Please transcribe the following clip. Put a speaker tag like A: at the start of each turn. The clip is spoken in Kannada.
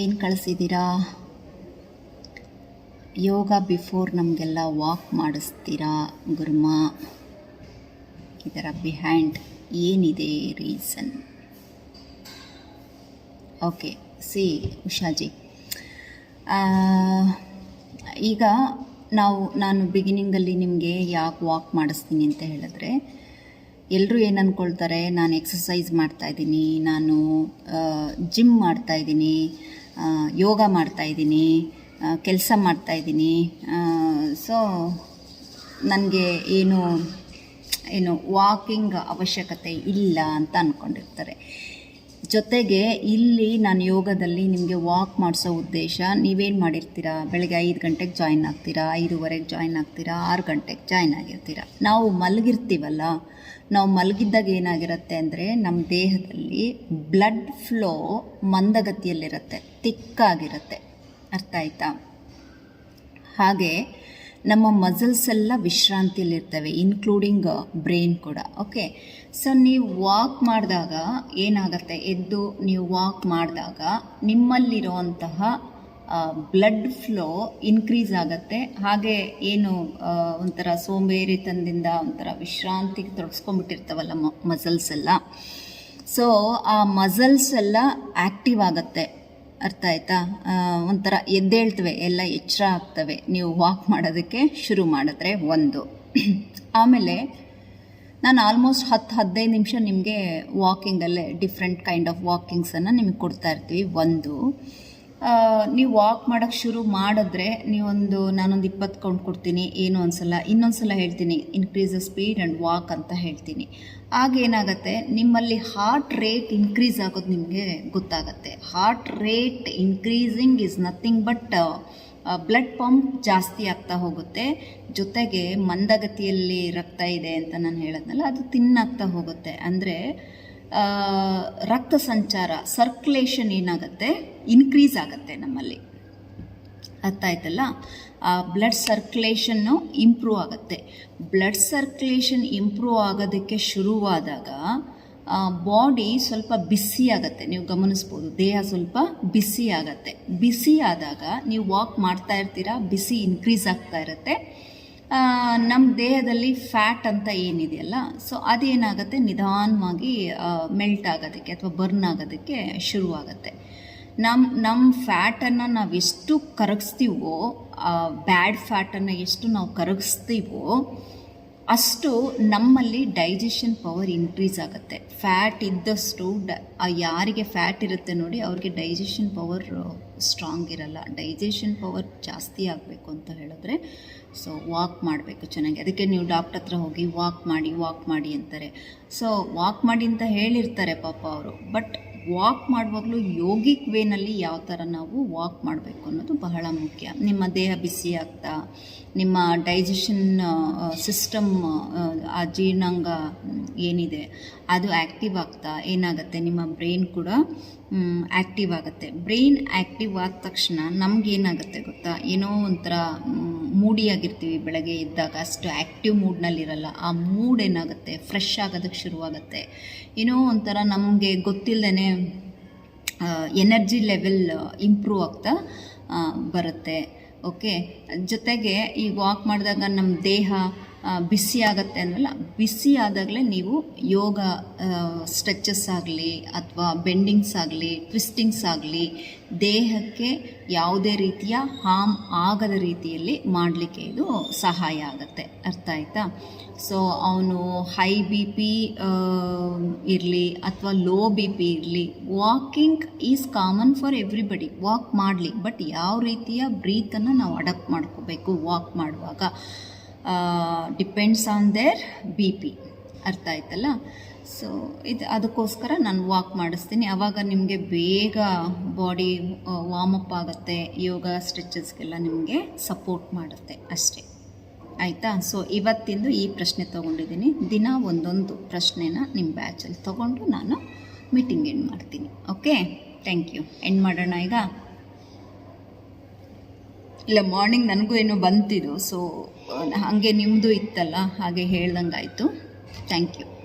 A: ಏನು ಕಳಿಸಿದ್ದೀರಾ ಯೋಗ ಬಿಫೋರ್ ನಮಗೆಲ್ಲ ವಾಕ್ ಮಾಡಿಸ್ತೀರಾ ಗುರುಮ? ಇದರ ಬಿಹೈಂಡ್ ಏನಿದೆ ರೀಸನ್ ಓಕೆ ಸಿ ಉಷಾಜಿ. ಈಗ ನಾವು, ನಾನು ಬಿಗಿನಿಂಗಲ್ಲಿ ನಿಮಗೆ ಯಾಕೆ ವಾಕ್ ಮಾಡಿಸ್ತೀನಿ ಅಂತ ಹೇಳಿದ್ರೆ ಎಲ್ಲರೂ ಏನು ಅಂದ್ಕೊಳ್ತಾರೆ ನಾನು ಎಕ್ಸಸೈಸ್ ಮಾಡ್ತಾಯಿದ್ದೀನಿ ನಾನು ಜಿಮ್ ಮಾಡ್ತಾಯಿದ್ದೀನಿ ಯೋಗ ಮಾಡ್ತಾಯಿದ್ದೀನಿ ಕೆಲಸ ಮಾಡ್ತಾಯಿದ್ದೀನಿ ಸೊ ನನಗೆ ಏನು ಏನು ವಾಕಿಂಗ್ ಅವಶ್ಯಕತೆ ಇಲ್ಲ ಅಂತ ಅಂದ್ಕೊಂಡಿರ್ತಾರೆ ಜೊತೆಗೆ ಇಲ್ಲಿ ನಾನು ಯೋಗದಲ್ಲಿ ನಿಮಗೆ ವಾಕ್ ಮಾಡಿಸೋ ಉದ್ದೇಶ, ನೀವೇನು ಮಾಡಿರ್ತೀರಾ? ಬೆಳಗ್ಗೆ ಐದು ಗಂಟೆಗೆ ಜಾಯ್ನ್ ಆಗ್ತೀರಾ? ಐದುವರೆಗೆ ಜಾಯ್ನ್ ಆಗ್ತೀರಾ? ಆರು ಗಂಟೆಗೆ ಜಾಯ್ನ್ ಆಗಿರ್ತೀರಾ? ನಾವು ಮಲಗಿರ್ತೀವಲ್ಲ, ನಾವು ಮಲಗಿದ್ದಾಗ ಏನಾಗಿರುತ್ತೆ ಅಂದರೆ ನಮ್ಮ ದೇಹದಲ್ಲಿ ಬ್ಲಡ್ ಫ್ಲೋ ಮಂದಗತಿಯಲ್ಲಿರುತ್ತೆ, ತಿಕ್ಕಾಗಿರುತ್ತೆ. ಅರ್ಥ ಆಯ್ತಾ? ಹಾಗೆ ನಮ್ಮ ಮಸಲ್ಸ್ ಎಲ್ಲ ವಿಶ್ರಾಂತಿಯಲ್ಲಿರ್ತವೆ ಇನ್ಕ್ಲೂಡಿಂಗ್ ಬ್ರೈನ್ ಕೂಡ. ಓಕೆ ಸೊ ನೀವು ವಾಕ್ ಮಾಡಿದಾಗ ಏನಾಗುತ್ತೆ? ಎದ್ದು ನೀವು ವಾಕ್ ಮಾಡಿದಾಗ ನಿಮ್ಮಲ್ಲಿರುವಂತಹ ಬ್ಲಡ್ ಫ್ಲೋ ಇನ್ಕ್ರೀಸ್ ಆಗುತ್ತೆ. ಹಾಗೆ ಏನು ಒಂಥರ ಸೋಂಬೇರಿತನದಿಂದ ಒಂಥರ ವಿಶ್ರಾಂತಿಗೆ ತೊಡಸ್ಕೊಂಡ್ಬಿಟ್ಟಿರ್ತಾವಲ್ಲ ಮಸಲ್ಸ್ ಎಲ್ಲ. ಸೊ ಆ ಮಸಲ್ಸ್ ಎಲ್ಲ ಆ್ಯಕ್ಟಿವ್ ಆಗುತ್ತೆ. ಅರ್ಥ ಆಯ್ತಾ? ಒಂಥರ ಎದ್ದೇಳ್ತವೆ, ಎಲ್ಲ ಎಚ್ಚರ ಆಗ್ತವೆ. ನೀವು ವಾಕ್ ಮಾಡೋದಕ್ಕೆ ಶುರು ಮಾಡಿದ್ರೆ ಒಂದು. ಆಮೇಲೆ ನಾನು ಆಲ್ಮೋಸ್ಟ್ ಹತ್ತು, ಹದಿನೈದು ನಿಮಿಷ ನಿಮಗೆ ವಾಕಿಂಗಲ್ಲೇ ಡಿಫ್ರೆಂಟ್ ಕೈಂಡ್ ಆಫ್ ವಾಕಿಂಗ್ಸನ್ನು ನಿಮಗೆ ಕೊಡ್ತಾ ಇರ್ತೀವಿ. ಒಂದು ನೀವು ವಾಕ್ ಮಾಡೋಕ್ಕೆ ಶುರು ಮಾಡಿದ್ರೆ ನೀವೊಂದು ನಾನೊಂದು ಇಪ್ಪತ್ತು ಕೌಂಟ್ ಕೊಡ್ತೀನಿ, ಏನು ಅನ್ಸಲ್ಲ ಇನ್ನೊಂದು ಸಲ ಹೇಳ್ತೀನಿ increase the speed and walk ಅಂತ ಹೇಳ್ತೀನಿ. ಆಗ ಏನಾಗುತ್ತೆ, ನಿಮ್ಮಲ್ಲಿ ಹಾರ್ಟ್ ರೇಟ್ ಇನ್ಕ್ರೀಸ್ ಆಗೋದು ನಿಮಗೆ ಗೊತ್ತಾಗುತ್ತೆ. Heart rate increasing is nothing but blood pump ಜಾಸ್ತಿ ಆಗ್ತಾ ಹೋಗುತ್ತೆ. ಜೊತೆಗೆ ಮಂದಗತಿಯಲ್ಲಿ ರಕ್ತ ಇದೆ ಅಂತ ನಾನು ಹೇಳೋದ್ನಲ್ಲ, ಅದು ತಿನ್ನಾಗ್ತಾ ಹೋಗುತ್ತೆ. ಅಂದರೆ ರಕ್ತ ಸಂಚಾರ ಸರ್ಕ್ಯುಲೇಷನ್ ಏನಾಗುತ್ತೆ? ಇನ್ಕ್ರೀಸ್ ಆಗುತ್ತೆ ನಮ್ಮಲ್ಲಿ. ಅರ್ಥ ಆಯ್ತಲ್ಲ ಬ್ಲಡ್ ಸರ್ಕ್ಯುಲೇಷನ್ನು ಇಂಪ್ರೂವ್ ಆಗುತ್ತೆ. ಬ್ಲಡ್ ಸರ್ಕ್ಯುಲೇಷನ್ ಇಂಪ್ರೂವ್ ಆಗೋದಕ್ಕೆ ಶುರುವಾದಾಗ ಬಾಡಿ ಸ್ವಲ್ಪ ಬಿಸಿ ಆಗುತ್ತೆ. ನೀವು ಗಮನಿಸ್ಬೋದು, ದೇಹ ಸ್ವಲ್ಪ ಬಿಸಿ ಆಗುತ್ತೆ. ಬಿಸಿ ಆದಾಗ, ನೀವು ವಾಕ್ ಮಾಡ್ತಾ ಇರ್ತೀರಾ ಬಿಸಿ ಇನ್ಕ್ರೀಸ್ ಆಗ್ತಾ ಇರುತ್ತೆ. ನಮ್ಮ ದೇಹದಲ್ಲಿ ಫ್ಯಾಟ್ ಅಂತ ಏನಿದೆಯಲ್ಲ, ಸೊ ಅದೇನಾಗುತ್ತೆ? ನಿಧಾನವಾಗಿ ಮೆಲ್ಟ್ ಆಗೋದಕ್ಕೆ ಅಥವಾ ಬರ್ನ್ ಆಗೋದಕ್ಕೆ ಶುರುವಾಗುತ್ತೆ. ನಮ್ಮ ನಮ್ಮ ಫ್ಯಾಟನ್ನು ನಾವು ಎಷ್ಟು ಕರಗಿಸ್ತೀವೋ ಬ್ಯಾಡ್ ಫ್ಯಾಟನ್ನು ಎಷ್ಟು ನಾವು ಕರಗಿಸ್ತೀವೋ ಅಷ್ಟು ನಮ್ಮಲ್ಲಿ ಡೈಜೆಷನ್ ಪವರ್ ಇನ್ಕ್ರೀಸ್ ಆಗುತ್ತೆ. ಫ್ಯಾಟ್ ಇದ್ದಷ್ಟು ಡ ಯಾರಿಗೆ ಫ್ಯಾಟ್ ಇರುತ್ತೆ ನೋಡಿ ಅವ್ರಿಗೆ ಡೈಜೆಷನ್ ಪವರ್ ಸ್ಟ್ರಾಂಗ್ ಇರಲ್ಲ. ಡೈಜೆಷನ್ ಪವರ್ ಜಾಸ್ತಿ ಆಗಬೇಕು ಅಂತ ಹೇಳಿದ್ರೆ ಸೊ ವಾಕ್ ಮಾಡಬೇಕು ಚೆನ್ನಾಗಿ. ಅದಕ್ಕೆ ನೀವು ಡಾಕ್ಟ್ರ್ ಹತ್ರ ಹೋಗಿ ವಾಕ್ ಮಾಡಿ ವಾಕ್ ಮಾಡಿ ಅಂತಾರೆ. ಸೊ ವಾಕ್ ಮಾಡಿ ಅಂತ ಹೇಳಿರ್ತಾರೆ ಪಾಪ ಅವರು ಬಟ್ ವಾಕ್ ಮಾಡುವಾಗಲೂ ಯೋಗಿಕ್ ವೇನಲ್ಲಿ ಯಾವ ಥರ ನಾವು ವಾಕ್ ಮಾಡಬೇಕು ಅನ್ನೋದು ಬಹಳ ಮುಖ್ಯ. ನಿಮ್ಮ ದೇಹ ಬಿಸಿ ಆಗ್ತಾ, ನಿಮ್ಮ ಡೈಜೆಷನ್ ಸಿಸ್ಟಮ್, ಆ ಜೀರ್ಣಾಂಗ ಏನಿದೆ, ಅದು ಆ್ಯಕ್ಟಿವ್ ಆಗ್ತಾ, ಏನಾಗುತ್ತೆ, ನಿಮ್ಮ ಬ್ರೈನ್ ಕೂಡ ಆ್ಯಕ್ಟಿವ್ ಆಗುತ್ತೆ. ಬ್ರೈನ್ ಆ್ಯಕ್ಟಿವ್ ಆದ ತಕ್ಷಣ ನಮಗೇನಾಗುತ್ತೆ ಗೊತ್ತಾ? ಏನೋ ಒಂಥರ ಮೂಡಿಯಾಗಿರ್ತೀವಿ ಬೆಳಗ್ಗೆ ಎದ್ದಾಗ. ಅಷ್ಟು ಆ್ಯಕ್ಟಿವ್ ಮೂಡ್ನಲ್ಲಿರಲ್ಲ ಆ ಮೂಡ್ ಏನಾಗುತ್ತೆ? ಫ್ರೆಶ್ ಆಗೋದಕ್ಕೆ ಶುರುವಾಗುತ್ತೆ. ಏನೋ ಒಂಥರ ನಮಗೆ ಗೊತ್ತಿಲ್ಲದೇ ಎನರ್ಜಿ ಲೆವೆಲ್ ಇಂಪ್ರೂವ್ ಆಗ್ತಾ ಬರುತ್ತೆ. ಓಕೆ ಜೊತೆಗೆ ಈ ವಾಕ್ ಮಾಡಿದಾಗ ನಮ್ಮ ದೇಹ ಬಿಸಿ ಆಗುತ್ತೆ ಅಂದ್ವಲ್ಲ ಬಿಸಿ ಆದಾಗಲೇ ನೀವು ಯೋಗ ಸ್ಟ್ರೆಚಸ್ ಆಗಲಿ ಅಥವಾ ಬೆಂಡಿಂಗ್ಸ್ ಆಗಲಿ ಟ್ವಿಸ್ಟಿಂಗ್ಸ್ ಆಗಲಿ, ದೇಹಕ್ಕೆ ಯಾವುದೇ ರೀತಿಯ ಹಾರ್ಮ್ ಆಗದ ರೀತಿಯಲ್ಲಿ ಮಾಡಲಿಕ್ಕೆ ಇದು ಸಹಾಯ ಆಗುತ್ತೆ. ಅರ್ಥ ಆಯ್ತಾ? ಸೊ ಅವನು ಹೈ ಬಿ ಪಿ ಇರಲಿ ಅಥವಾ ಲೋ ಬಿ ಪಿ ಇರಲಿ walking is common for everybody walk ಮಾಡಲಿ ಬಟ್ ಯಾವ ರೀತಿಯ ಬ್ರೀತನ್ನು ನಾವು ಅಡಾಪ್ಟ್ ಮಾಡ್ಕೋಬೇಕು ವಾಕ್ ಮಾಡುವಾಗ. Depends on their B P ಅರ್ಥ ಆಯ್ತಲ್ಲ? ಸೊ ಇದು ಅದಕ್ಕೋಸ್ಕರ ನಾನು ವಾಕ್ ಮಾಡಿಸ್ತೀನಿ. ಆವಾಗ ನಿಮಗೆ ಬೇಗ ಬಾಡಿ ವಾಮಪ್ ಆಗುತ್ತೆ. ಯೋಗ ಸ್ಟ್ರೆಚಸ್ಗೆಲ್ಲ ನಿಮಗೆ ಸಪೋರ್ಟ್ ಮಾಡುತ್ತೆ ಅಷ್ಟೇ. ಆಯಿತಾ? ಸೊ ಇವತ್ತಿಂದು ಈ ಪ್ರಶ್ನೆ ತೊಗೊಂಡಿದ್ದೀನಿ. ದಿನ ಒಂದೊಂದು ಪ್ರಶ್ನೆನ ನಿಮ್ಮ ಬ್ಯಾಚಲ್ಲಿ ತೊಗೊಂಡು ನಾನು ಮೀಟಿಂಗ್ ಎಂಡ್ ಮಾಡ್ತೀನಿ. ಓಕೆ ಥ್ಯಾಂಕ್ ಯು ಎಂಡ್ ಮಾಡೋಣ ಈಗ. ಇಲ್ಲ ಮಾರ್ನಿಂಗ್ ನನಗೂ ಏನೋ ಬಂತಿದ್ದು ಸೊ ಹಾಗೆ ನಿಮ್ಮದು ಇತ್ತಲ್ಲ ಹಾಗೆ ಹೇಳ್ದಂಗೆ ಥ್ಯಾಂಕ್ ಯು